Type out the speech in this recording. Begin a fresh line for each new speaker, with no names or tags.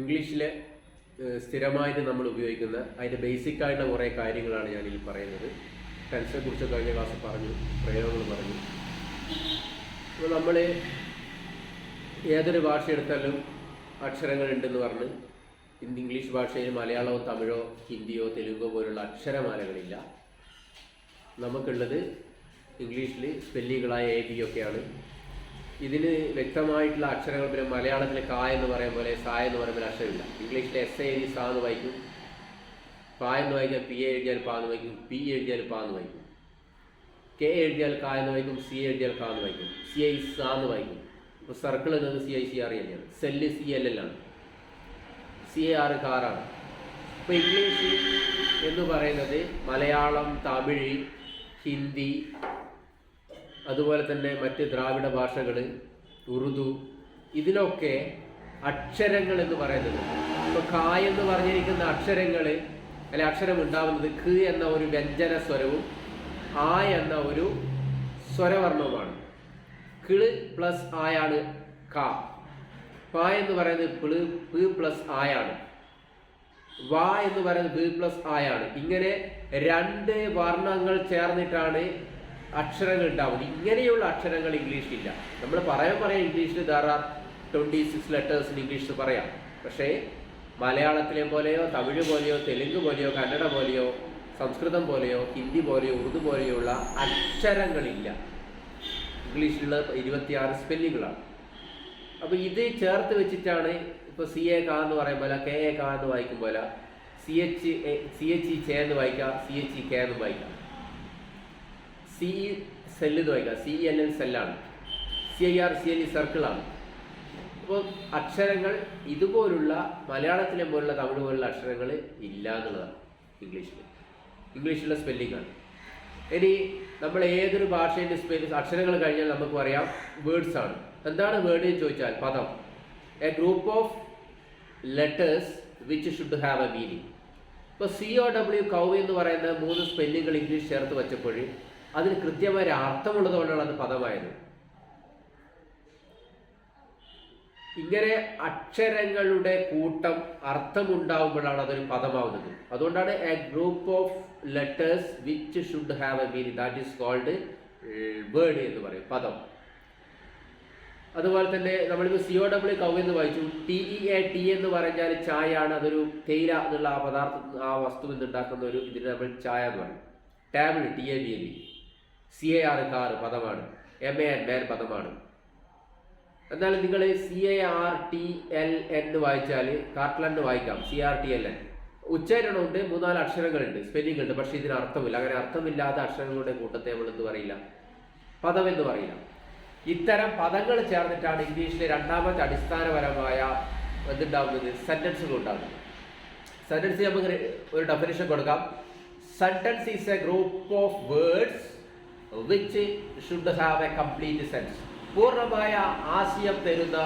ഇംഗ്ലീഷിൽ സ്ഥിരമായിട്ട് നമ്മൾ ഉപയോഗിക്കുന്ന അതിന്റെ ബേസിക് ആയിട്ടുള്ള കുറേ കാര്യങ്ങളാണ് ഈ പറയുന്നത്. ടെൻസിനെ കുറിച്ച് കഴിഞ്ഞ ക്ലാസ് പറഞ്ഞു പ്രയോഗങ്ങൾ പറഞ്ഞു. അപ്പോൾ നമ്മൾ ഏതൊരു ഭാഷ എടുത്താലും അക്ഷരങ്ങൾ ഉണ്ടെന്ന് പറഞ്ഞ് ഇംഗ്ലീഷ് ഭാഷയിൽ മലയാളമോ തമിഴോ ഹിന്ദിയോ തെലുങ്കോ പോലുള്ള അക്ഷരമാലകളില്ല. നമുക്കുള്ളത് ഇംഗ്ലീഷിൽ സ്പെല്ലുകളായ എ ബി ഒക്കെയാണ് ഇതിന് വ്യക്തമായിട്ടുള്ള അക്ഷരങ്ങൾ പിന്നെ മലയാളത്തിൽ കാ എന്ന് പറയും പോലെ സാ എന്ന് പറയുമ്പോൾ അക്ഷരമില്ല. ഇംഗ്ലീഷിൽ എസ് എ എഴുതി സാ എന്ന് വായിക്കും. പാ എന്ന് വായിക്കാൻ പി എ എഴുതിയാൽ പാ എന്ന് വായിക്കും. പി എഴുതിയാൽ പാ എന്ന് വായിക്കും. കെ എഴുതിയാൽ കാ എന്ന് വായിക്കും. സി എഴുതിയാൽ കാ എന്ന് വായിക്കും. സി ഐ സാ എന്ന് വായിക്കും. ഇപ്പോൾ സർക്കിൾ എന്നത് സി ഐ സി ആർ തന്നെയാണ് സെല്ല് സി എൽ എൽ ആണ്. സി എ ആർ കാറാണ് ഇപ്പോൾ ഇംഗ്ലീഷ് എന്ന് പറയുന്നത് മലയാളം തമിഴ് ഹിന്ദി അതുപോലെ തന്നെ മറ്റ് ദ്രാവിഡ ഭാഷകൾ ഉറുദു ഇതിലൊക്കെ അക്ഷരങ്ങൾ എന്ന് പറയുന്നത്. ഇപ്പോൾ ഖ എന്ന് പറഞ്ഞിരിക്കുന്ന അക്ഷരങ്ങൾ അല്ലെ അക്ഷരം ഉണ്ടാവുന്നത് ഖ് എന്ന ഒരു വ്യഞ്ജന സ്വരവും ആ എന്ന ഒരു സ്വരവർണവുമാണ് കിൾ പ്ലസ് ആയാണ് ക പ എന്ന് പറയുന്നത് പിൾ പ് പ്ലസ് ആയാണ്. വ എന്ന് പറയുന്നത് ബി പ്ലസ് ആയാണ്. ഇങ്ങനെ രണ്ട് വർണങ്ങൾ ചേർന്നിട്ടാണ് അക്ഷരങ്ങൾ ഉണ്ടാവും. ഇങ്ങനെയുള്ള അക്ഷരങ്ങൾ ഇംഗ്ലീഷിലില്ല നമ്മൾ പറയാൻ പറയാം ഇംഗ്ലീഷിൽ there are twenty six letters ഇംഗ്ലീഷിൽ പറയാം. പക്ഷേ മലയാളത്തിലെ പോലെയോ തമിഴ് പോലെയോ തെലുങ്ക് പോലെയോ കന്നഡ പോലെയോ സംസ്കൃതം പോലെയോ ഹിന്ദി പോലെയോ ഉറുദു പോലെയുള്ള അക്ഷരങ്ങളില്ല ഇംഗ്ലീഷിലുള്ള ഇരുപത്തിയാറ് സ്പെല്ലിങ്ങുകളാണ് അപ്പോൾ ഇത് ചേർത്ത് വെച്ചിട്ടാണ് ഇപ്പോൾ സി എ കാ എന്ന് പറയുമ്പോൾ കെ എ കാ എന്ന് വായിക്കും വായിക്കുമ്പോൾ C H C H E ചെ എന്ന് വായിക്കാം സി എച്ച് ഇ കെ എന്ന് വായിക്കാം. സി ഇ സെല്ല് വായിക്കാം C L N സെല്ലാണ് C I R C L E സർക്കിളാണ് അപ്പോൾ അക്ഷരങ്ങൾ ഇതുപോലുള്ള മലയാളത്തിലെ പോലുള്ള തമിഴ് പോലുള്ള അക്ഷരങ്ങൾ ഇല്ല എന്നുള്ളതാണ് ഇംഗ്ലീഷിൽ. ഇംഗ്ലീഷിലുള്ള സ്പെല്ലിംഗ് ആണ്. ഇനി നമ്മൾ ഏതൊരു ഭാഷേന്റെ സ്പെല്ലിംഗ് അക്ഷരങ്ങൾ കഴിഞ്ഞാൽ നമുക്ക് പറയാം വേർഡ്സ് ആണ്. എന്താണ് വേർഡ് എന്ന് ചോദിച്ചാൽ പദം. A group of letters which should have a meaning ഇപ്പോൾ സി ഒ ഡബ്ല്യു കൗ എന്ന് പറയുന്ന മൂന്ന് സ്പെല്ലിങ്ങൾ ഇംഗ്ലീഷ് ചേർത്ത് വെച്ചപ്പോൾ അതിന് കൃത്യമായ ഒരു അർത്ഥമുള്ളതുകൊണ്ടാണ് അത് പദമായത്. ഇങ്ങനെ അക്ഷരങ്ങളുടെ കൂട്ടം അർത്ഥമുണ്ടാവുമ്പോഴാണ് അതൊരു പദമാവുന്നത്. അതുകൊണ്ടാണ് a group of letters which should have a meaning that is called word എന്ന് പറയും പദം. അതുപോലെ തന്നെ നമ്മളിപ്പോൾ സി ഒ ഡബ്ല്യു കൗ എന്ന് വായിച്ചു. ടി ഇ എ ടി എന്ന് പറഞ്ഞാൽ ചായയാണ് അതൊരു തേയില എന്നുള്ള ആ പദാർത്ഥം ആ വസ്തു ഉണ്ടാക്കുന്ന ഒരു ഇതിന് നമ്മൾ ചായ എന്ന് പറയും. Table T A B L C A R car പദമാണ്. എം എ എൻ മാൻ പദമാണ്. എന്നാൽ നിങ്ങൾ C A R T L എന്ന് വായിച്ചാൽ കാർട്ട്ലൻ വായിക്കാം. C R T L N ഉച്ചാരണമുണ്ട് മൂന്നാൽ അക്ഷരങ്ങളുണ്ട് സ്പെല്ലിംഗ് ഉണ്ട് പക്ഷേ ഇതിന് അർത്ഥമില്ല. അങ്ങനെ അർത്ഥമില്ലാത്ത അക്ഷരങ്ങളുടെ കൂട്ടത്തെ നമ്മൾ എന്ത് പറയില്ല? പദം എന്ന് പറയില്ല? ഇത്തരം പദങ്ങൾ ചേർന്നിട്ടാണ് ഇംഗ്ലീഷിലെ രണ്ടാമത്തെ അടിസ്ഥാനപരമായ എന്തുണ്ടാവുന്നത്? സെന്റൻസുകൾ ഉണ്ടാകുന്നത് സെന്റൻസ് നമുക്ക് ഒരു ഡെഫിനേഷൻ കൊടുക്കാം. Sentence is a group of words which should have a complete sense പൂർണമായ ആശയം തരുന്ന